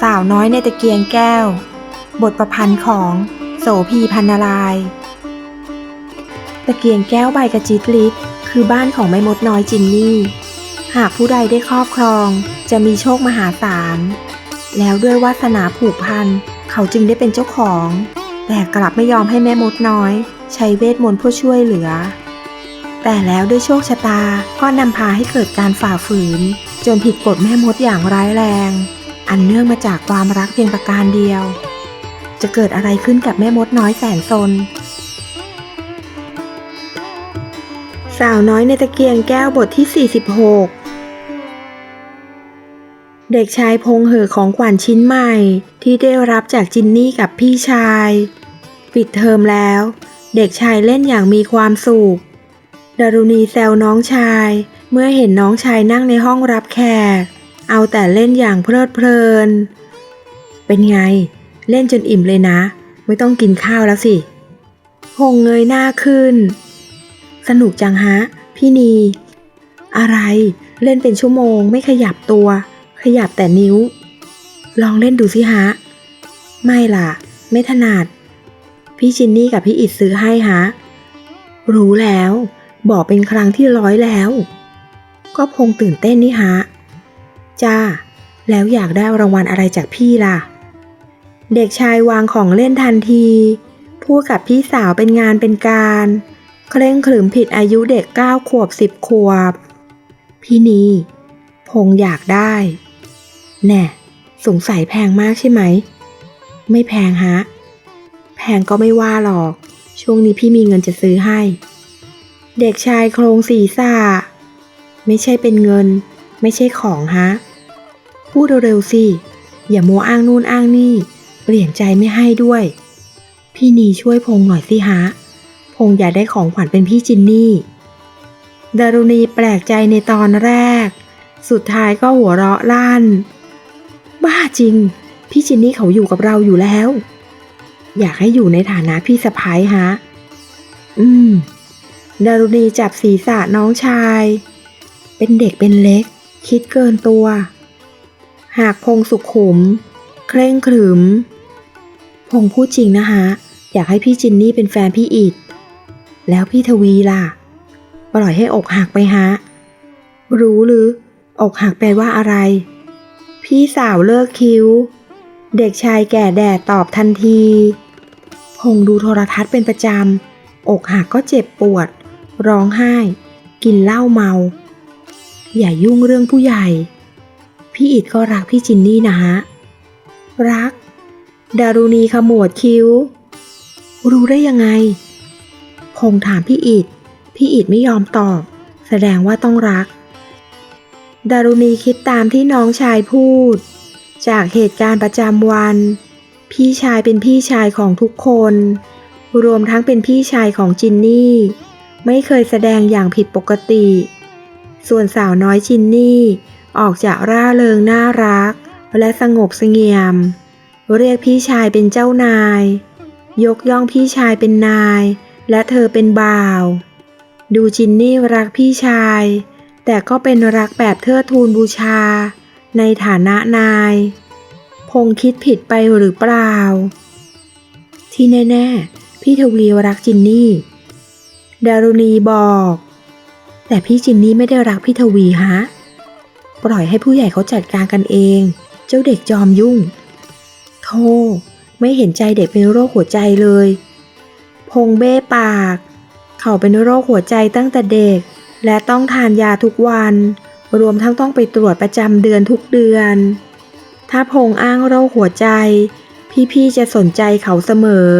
สาวน้อยในตะเกียงแก้ว บทประพันธ์ของโสพีพันนาราย ตะเกียงแก้วใบกระจิตลิศคือบ้านของแม่มดน้อยจินนี่ หากผู้ใดได้ครอบครองจะมีโชคมหาศาล แล้วด้วยวาสนาผูกพัน เขาจึงได้เป็นเจ้าของ แต่กลับไม่ยอมให้แม่มดน้อย ใช้เวทมนต์เพื่อช่วยเหลือ แต่แล้วด้วยโชคชะตาก็นำพาให้เกิดการฝ่าฝืน จนผิดกฎแม่มดอย่างร้ายแรง อันเนื่องมาจากความรักเพียงประการเดียว จะเกิดอะไรขึ้นกับแม่มดน้อยแสนซน สาวน้อยในตะเกียงแก้วบทที่ 46 เด็กชายพงเหอของขวัญชิ้นใหม่ที่ได้รับจากจินนี่กับพี่ชาย ปิดเทอมแล้ว เด็กชายเล่นอย่างมีความสุขดารุณีแซวน้องชาย เมื่อเห็นน้องชายนั่งในห้องรับแขก เอาแต่เล่นอย่างเพลิดเพลิน เป็นไง เล่นจนอิ่มเลยนะ ไม่ต้องกินข้าวแล้วสิพงเงยหน้าขึ้น สนุกจังฮะ พี่นี อะไรเล่นเป็นชั่วโมง ไม่ขยับตัว ขยับแต่นิ้ว ลองเล่นดูสิฮะ ไม่ล่ะ ไม่ถนัด พี่จินนี่กับพี่อิดซื้อให้ฮะ รู้แล้ว บอกเป็นครั้งที่ร้อยแล้ว ก็พงตื่นเต้นนี่ฮะ จ้า แล้วอยากได้รางวัลอะไรจากพี่ล่ะ เด็กชายวางของเล่นทันที พูดกับพี่สาวเป็นงานเป็นการ เคร่งขรึมผิดอายุเด็กเก้าขวบสิบขวบ พี่นีพงอยากได้ แน่สงสัยแพงมากใช่ไหม ไม่แพงฮะ แพงก็ไม่ว่าหรอก ช่วงนี้พี่มีเงินจะซื้อให้ เด็กชายโครงศีรษะไม่ใช่เป็นเงิน ไม่ใช่ของฮะ พูดเร็วๆสิ อย่ามัวอ้างนู่นอ้างนี่ เปลี่ยนใจไม่ให้ด้วย พี่นีช่วยพงหน่อยสิฮะ พงอยากได้ของขวัญเป็นพี่จินนี่ ดารุณีแปลกใจในตอนแรก สุดท้ายก็หัวเราะลั่น บ้าจริง พี่จินนี่เขาอยู่กับเราอยู่แล้ว อยากให้อยู่ในฐานะพี่สะพ้ายฮะ อืม ดารุณีจับศีรษะน้องชาย เป็นเด็กเป็นเล็ก คิดเกินตัว หากพงสุขุม เคร่งขรึม พงพูดจริงนะฮะอยากให้พี่จินนี่เป็นแฟนพี่อิดแล้วพี่ทวีล่ะ ปล่อยให้อกหักไปฮะ รู้หรือ อกหักแปลว่าอะไร พี่สาวเลิกคิ้ว เด็กชายแก่แดดตอบทันที พงดูโทรทัศน์เป็นประจำ อกหักก็เจ็บปวด ร้องไห้ กินเหล้าเมา อย่ายุ่งเรื่องผู้ใหญ่ พี่อิดก็รักพี่จินนี่นะฮะ รัก ดารุณีขมวดคิ้ว รู้ได้ยังไง พงถามพี่อิดพี่อิดไม่ยอมตอบ แสดงว่าต้องรัก ดารุณีคิดตามที่น้องชายพูด จากเหตุการณ์ประจำวัน พี่ชายเป็นพี่ชายของทุกคน รวมทั้งเป็นพี่ชายของจินนี่ ไม่เคยแสดงอย่างผิดปกติ ส่วนสาวน้อยจินนี่ ออกจากร่าเริงน่ารัก และสงบเสงี่ยม เรียกพี่ชายเป็นเจ้านาย ยกย่องพี่ชายเป็นนาย และเธอเป็นบ่าว ดูจินนี่รักพี่ชาย แต่ก็เป็นรักแบบเทิดทูนบูชา ในฐานะนาย พงคิดผิดไปหรือเปล่า ที่แน่ ๆ พี่ทวีรักจินนี่ ดารุณีบอก แต่พี่จินนี่ไม่ได้รักพี่ทวีฮะ ปล่อยให้ผู้ใหญ่เขาจัดการกันเอง เจ้าเด็กจอมยุ่ง โธ่ไม่เห็นใจเด็กเป็นโรคหัวใจเลย พงเบ้ปาก เขาเป็นโรคหัวใจตั้งแต่เด็ก และต้องทานยาทุกวัน รวมทั้งต้องไปตรวจประจำเดือนทุกเดือน ถ้าพงอ้างโรคหัวใจ พี่ๆจะสนใจเขาเสมอ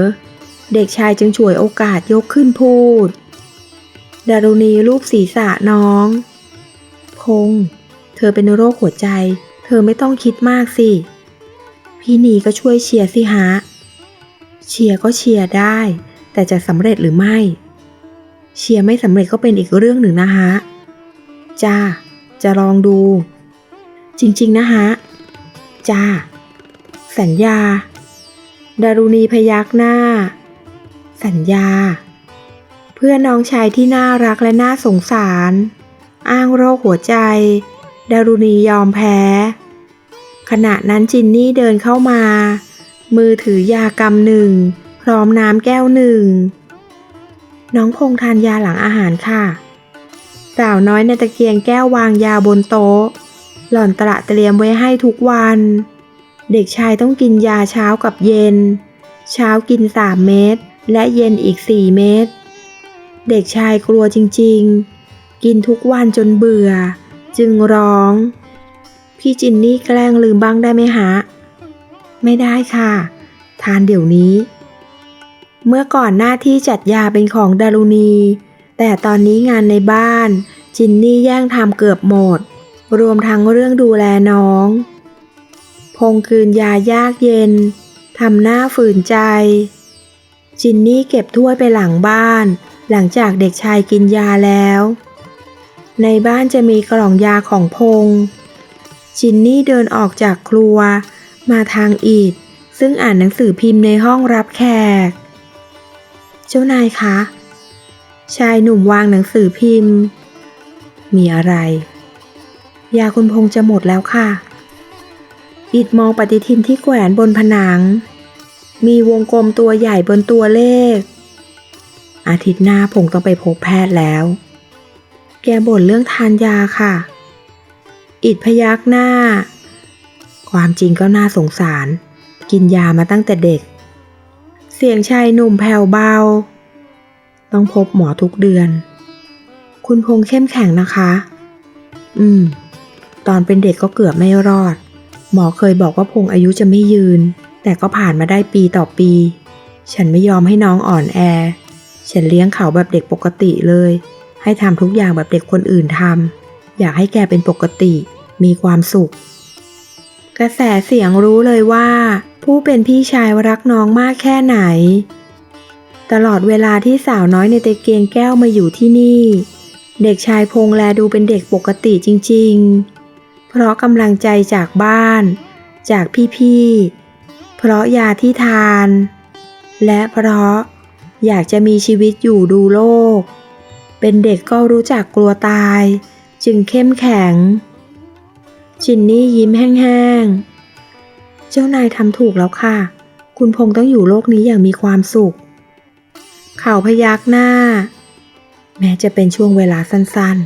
เด็กชายจึงฉวยโอกาสยกขึ้นพูดดารุณีรูปศีรษะน้อง พง เธอเป็นโรคหัวใจ เธอไม่ต้องคิดมากสิ พี่นีก็ช่วยเชียร์สิฮะ เชียร์ก็เชียร์ได้ แต่จะสำเร็จหรือไม่ เชียร์ไม่สำเร็จก็เป็นอีกเรื่องหนึ่งนะฮะ จ้า จะลองดู จริงๆนะฮะ จ้า สัญญา ดารุณีพยักหน้า สัญญา เพื่อนน้องชายที่น่ารักและน่าสงสาร อ้างโรคหัวใจ ดารุณียอมแพ้ ขณะนั้นจินนี่เดินเข้ามา มือถือยากำหนึ่ง พร้อมน้ำแก้วหนึ่ง น้องพงทานยาหลังอาหารค่ะ สาวน้อยในตะเกียงแก้ววางยาบนโต๊ะ หล่อนตระเตรียมไว้ให้ทุกวัน เด็กชายต้องกินยาเช้ากับเย็น เช้ากินสามเม็ดและเย็นอีกสี่เม็ดเด็กชายกลัวจริงๆ กินทุกวันจนเบื่อ จึงร้อง พี่จินนี่แกล้งลืมบ้างได้ไหมฮะ ไม่ได้ค่ะ ทานเดี๋ยวนี้ เมื่อก่อนหน้าที่จัดยาเป็นของดารุณี แต่ตอนนี้งานในบ้าน จินนี่แย่งทำเกือบหมด รวมทั้งเรื่องดูแลน้อง พงคืนยายากเย็นทำหน้าฝืนใจ จินนี่เก็บถ้วยไปหลังบ้าน หลังจากเด็กชายกินยาแล้ว ในบ้านจะมีกล่องยาของพง จินนี่เดินออกจากครัว มาทางอีด ซึ่งอ่านหนังสือพิมพ์ในห้องรับแขก เจ้านายคะ ชายหนุ่มวางหนังสือพิมพ์ มีอะไร ยาคุณพงษ์จะหมดแล้วค่ะ อิดมองปฏิทินที่แขวนบนผนัง มีวงกลมตัวใหญ่บนตัวเลข อาทิตย์หน้าพงษ์ต้องไปพบแพทย์แล้ว แกบ่นเรื่องทานยาค่ะ อิดพยักหน้า ความจริงก็น่าสงสาร กินยามาตั้งแต่เด็ก เสียงชายหนุ่มแผ่วเบา ต้องพบหมอทุกเดือน คุณพงษ์เข้มแข็งนะคะ อืม ตอนเป็นเด็กก็เกือบไม่รอด หมอเคยบอกว่าพงษ์อายุจะไม่ยืน แต่ก็ผ่านมาได้ปีต่อปี ฉันไม่ยอมให้น้องอ่อนแอ ฉันเลี้ยงเขาแบบเด็กปกติเลย ให้ทำทุกอย่างแบบเด็กคนอื่นทำอยากให้แกเป็นปกติ มีความสุข กระแสเสียงรู้เลยว่า ผู้เป็นพี่ชายรักน้องมากแค่ไหน ตลอดเวลาที่สาวน้อยในตะเกียงแก้วมาอยู่ที่นี่ เด็กชายพงแลดูเป็นเด็กปกติจริง ๆ เพราะกำลังใจจากบ้าน จากพี่ๆเพราะยาที่ทาน และเพราะอยากจะมีชีวิตอยู่ดูโลก เป็นเด็กก็รู้จักกลัวตาย จึงเข้มแข็ง จินนี่ยิ้มแห้งๆ เจ้านายทำถูกแล้วค่ะ คุณพงษ์ต้องอยู่โลกนี้อย่างมีความสุข เขาพยักหน้า แม้จะเป็นช่วงเวลาสั้น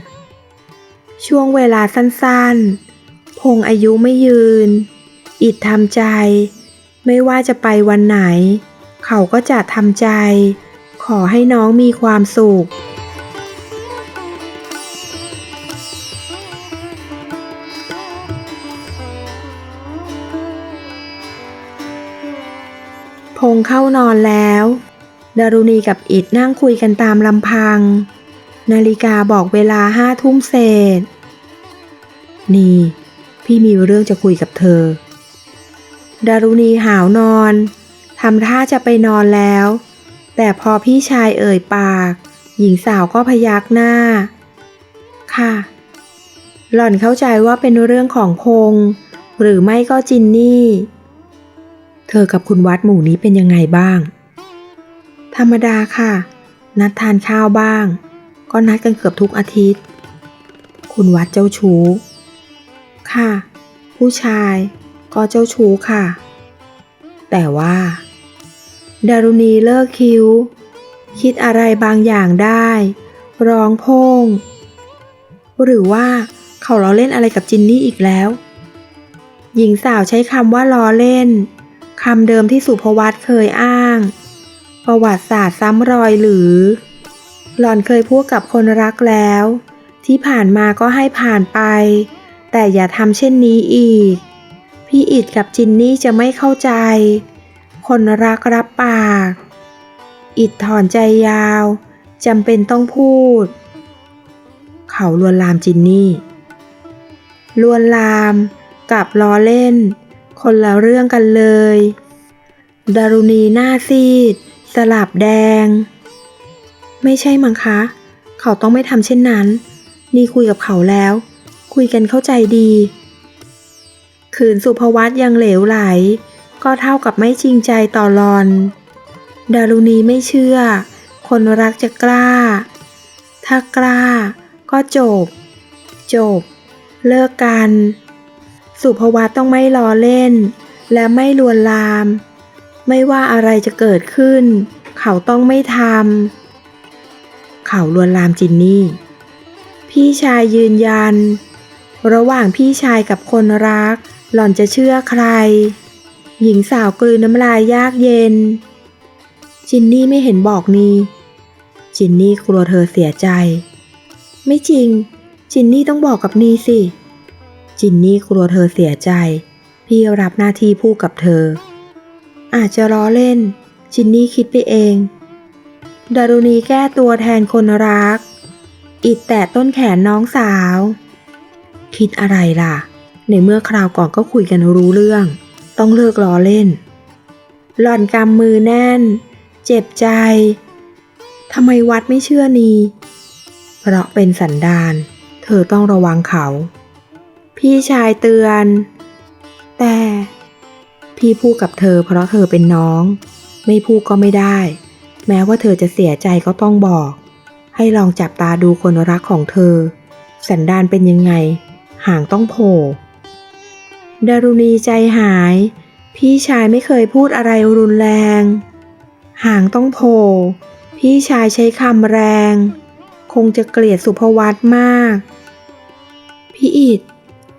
ๆ ช่วงเวลาสั้นๆ พงษ์อายุไม่ยืน อิดทำใจ ไม่ว่าจะไปวันไหน เขาก็จะทำใจ ขอให้น้องมีความสุข พงเข้านอนแล้ว ดารุณีกับอิดนั่งคุยกันตามลำพัง นาฬิกาบอกเวลาห้าทุ่มเศษ นี่ พี่มีเรื่องจะคุยกับเธอ ดารุณีหาวนอนทำท่าจะไปนอนแล้ว แต่พอพี่ชายเอ่ยปาก หญิงสาวก็พยักหน้า ค่ะ หล่อนเข้าใจว่าเป็นเรื่องของพง หรือไม่ก็จินนี่ เธอกับคุณวัดหมู่นี้เป็นยังไงบ้าง ธรรมดาค่ะ นัดทานข้าวบ้าง ก็นัดกันเกือบทุกอาทิตย์ คุณวัดเจ้าชู้ ค่ะ ผู้ชายก็เจ้าชู้ค่ะ แต่ว่า ดารุณีเลิกคิ้ว คิดอะไรบางอย่างได้ ร้องโพงหรือว่าเขาล้อเล่นอะไรกับจินนี่อีกแล้ว หญิงสาวใช้คำว่าล้อเล่น คำเดิมที่สุภวัตเคยอ้าง ประวัติศาสตร์ซ้ำรอยหรือ หล่อนเคยพูดกับคนรักแล้ว ที่ผ่านมาก็ให้ผ่านไป แต่อย่าทำเช่นนี้อีก พี่อิดกับจินนี่จะไม่เข้าใจ คนรักรับปาก อิดถอนใจยาวจำเป็นต้องพูด เขาลวนลามจินนี่ ลวนลามกับล้อเล่น คนละเรื่องกันเลย ดารุณีหน้าซีด สลับแดง ไม่ใช่มั้งคะ เขาต้องไม่ทำเช่นนั้น นี่คุยกับเขาแล้ว คุยกันเข้าใจดี ขืนสุภวัตยังเหลวไหล ก็เท่ากับไม่จริงใจต่อรอน ดารุณีไม่เชื่อ คนรักจะกล้า ถ้ากล้า ก็จบ จบ เลิกกัน สุภวัตต้องไม่ล้อเล่น และไม่ลวนลาม ไม่ว่าอะไรจะเกิดขึ้น เขาต้องไม่ทำเขาลวนลามจินนี่ พี่ชายยืนยัน ระหว่างพี่ชายกับคนรัก หล่อนจะเชื่อใคร หญิงสาวกลืนน้ำลายยากเย็น จินนี่ไม่เห็นบอกนี่จินนี่กลัวเธอเสียใจ ไม่จริง จินนี่ต้องบอกกับนีสิ จินนี่กลัวเธอเสียใจ พี่รับหน้าที่พูดกับเธอ อาจจะล้อเล่น จินนี่คิดไปเอง ดารุณีแก้ตัวแทนคนรัก อิดแตะต้นแขนน้องสาว คิดอะไรล่ะ ในเมื่อคราวก่อนก็คุยกันรู้เรื่อง ต้องเลิกล้อเล่น หล่อนกำมือแน่น เจ็บใจทำไมวัดไม่เชื่อนี เพราะเป็นสันดาน เธอต้องระวังเขา พี่ชายเตือน แต่พี่พูดกับเธอเพราะเธอเป็นน้อง ไม่พูดก็ไม่ได้ แม้ว่าเธอจะเสียใจก็ต้องบอก ให้ลองจับตาดูคนรักของเธอ สันดานเป็นยังไง ห่างต้องโผล่ดารุณีใจหาย พี่ชายไม่เคยพูดอะไรรุนแรง ห่างต้องโผล่พี่ชายใช้คำแรง คงจะเกลียดสุภวัตมาก พี่อิด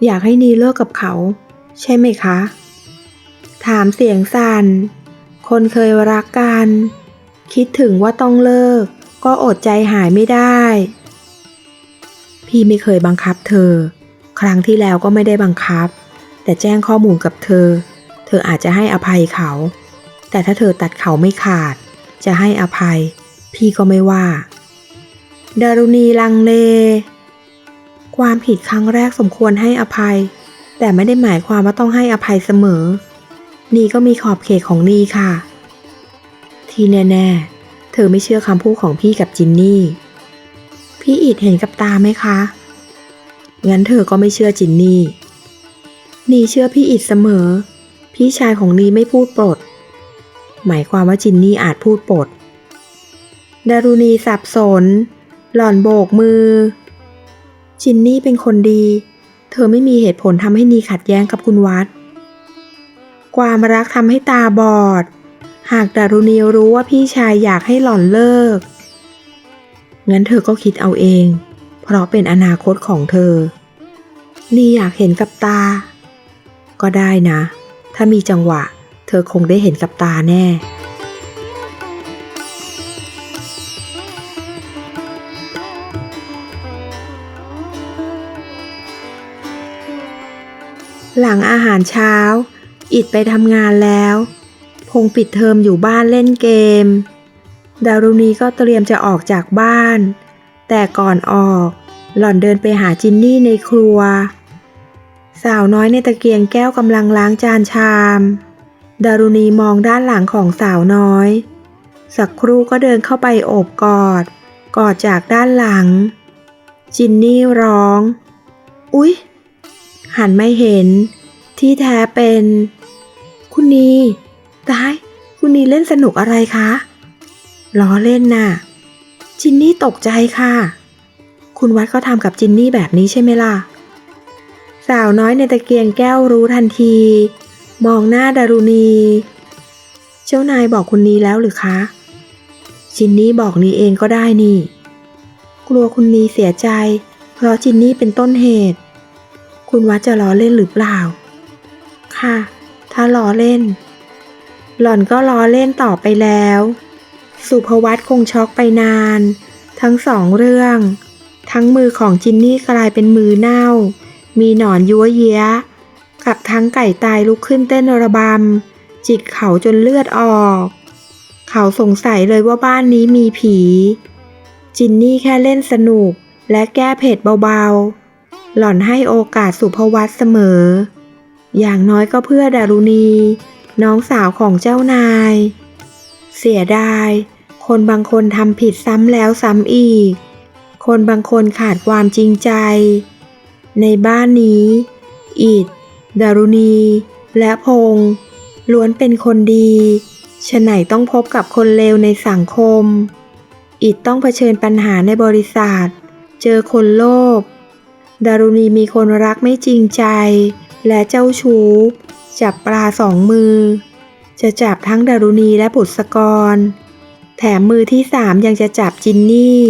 อยากให้นีเลิกกับเขา ใช่ไหมคะ ถามเสียงสั่น คนเคยรักกัน คิดถึงว่าต้องเลิก ก็อดใจหายไม่ได้ พี่ไม่เคยบังคับเธอ ครั้งที่แล้วก็ไม่ได้บังคับ แต่แจ้งข้อมูลกับเธอ เธออาจจะให้อภัยเขา แต่ถ้าเธอตัดเขาไม่ขาด จะให้อภัย พี่ก็ไม่ว่าดารุณีลังเล ความผิดครั้งแรกสมควรให้อภัย แต่ไม่ได้หมายความว่าต้องให้อภัยเสมอ นีก็มีขอบเขตของนีค่ะ ที่แน่ๆ เธอไม่เชื่อคำพูดของพี่กับจินนี่ พี่อิดเห็นกับตาไหมคะ งั้นเธอก็ไม่เชื่อจินนี่นีเชื่อพี่อิดเสมอ พี่ชายของนีไม่พูดปลด หมายความว่าจินนี่อาจพูดปลดดารุณีสับสน หล่อนโบกมือ จินนี่เป็นคนดี เธอไม่มีเหตุผลทำให้นีขัดแย้งกับคุณวัด ความรักทำให้ตาบอด หากดารุณีรู้ว่าพี่ชายอยากให้หล่อนเลิก งั้นเธอก็คิดเอาเอง เพราะเป็นอนาคตของเธอ นี่อยากเห็นกับตา ก็ได้นะ ถ้ามีจังหวะ เธอคงได้เห็นกับตาแน่ หลังอาหารเช้า อิดไปทำงานแล้ว พงปิดเทอมอยู่บ้านเล่นเกม ดารุณีก็เตรียมจะออกจากบ้าน แต่ก่อนออก หล่อนเดินไปหาจินนี่ในครัว สาวน้อยในตะเกียงแก้วกำลังล้างจานชาม ดารุณีมองด้านหลังของสาวน้อย สักครู่ก็เดินเข้าไปโอบกอด กอดจากด้านหลัง จินนี่ร้อง อุ๊ย หันไม่เห็น ที่แท้เป็น คุณนีตาย คุณนีเล่นสนุกอะไรคะล้อเล่นน่ะ จินนี่ตกใจค่ะ คุณวัดก็ทำกับจินนี่แบบนี้ใช่ไหมล่ะ สาวน้อยในตะเกียงแก้วรู้ทันที มองหน้าดารุณี เจ้านายบอกคุณนีแล้วหรือคะจินนี่บอกนีเองก็ได้นี่ กลัวคุณนีเสียใจ เพราะจินนี่เป็นต้นเหตุ คุณวัดจะล้อเล่นหรือเปล่า ค่ะ ถ้าล้อเล่น หล่อนก็ล้อเล่นต่อไปแล้ว สุภวัตคงช็อกไปนาน ทั้งสองเรื่อง ทั้งมือของจินนี่กลายเป็นมือเน่า มีหนอนยัวเยียะกับทั้งไก่ตายลุกขึ้นเต้นระบำ จิกเขาจนเลือดออก เขาสงสัยเลยว่าบ้านนี้มีผี จินนี่แค่เล่นสนุกและแก้เผ็ดเบาๆ หล่อนให้โอกาสสุภวัตเสมอ อย่างน้อยก็เพื่อดารุณี น้องสาวของเจ้านาย เสียดาย คนบางคนทำผิดซ้ำแล้วซ้ำอีก คนบางคนขาดความจริงใจ ในบ้านนี้ อิดดารุณี และพงษ์ล้วนเป็นคนดีฉะไหนต้องพบกับคนเลวในสังคม อิดต้องเผชิญปัญหาในบริษัท เจอคนโลภ ดารุณีมีคนรักไม่จริงใจ และเจ้าชู้ จับปลาสองมือ จะจับทั้งดารุณีและบุษกร แถมมือที่สามยังจะจับจินนี่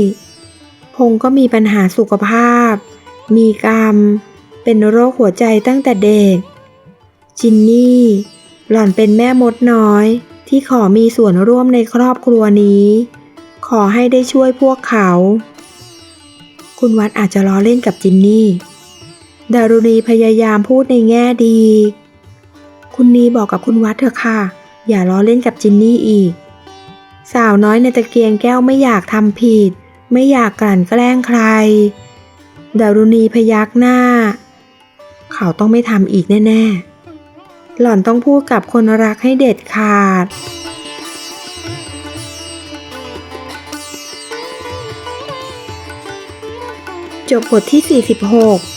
พงก็มีปัญหาสุขภาพ มีกรรม เป็นโรคหัวใจตั้งแต่เด็ก จินนี่ หล่อนเป็นแม่มดน้อย ที่ขอมีส่วนร่วมในครอบครัวนี้ ขอให้ได้ช่วยพวกเขา คุณวัดอาจจะล้อเล่นกับจินนี่ ดารุณีพยายามพูดในแง่ดี คุณนีบอกกับคุณวัดเถอะค่ะ อย่าล้อเล่นกับจินนี่อีก สาวน้อยในตะเกียงแก้วไม่อยากทำผิด ไม่อยากกลั่นแกล้งใคร ดารุณีพยักหน้า เขาต้องไม่ทำอีกแน่ ๆ หล่อนต้องพูดกับคนรักให้เด็ดขาด จบบทที่ 46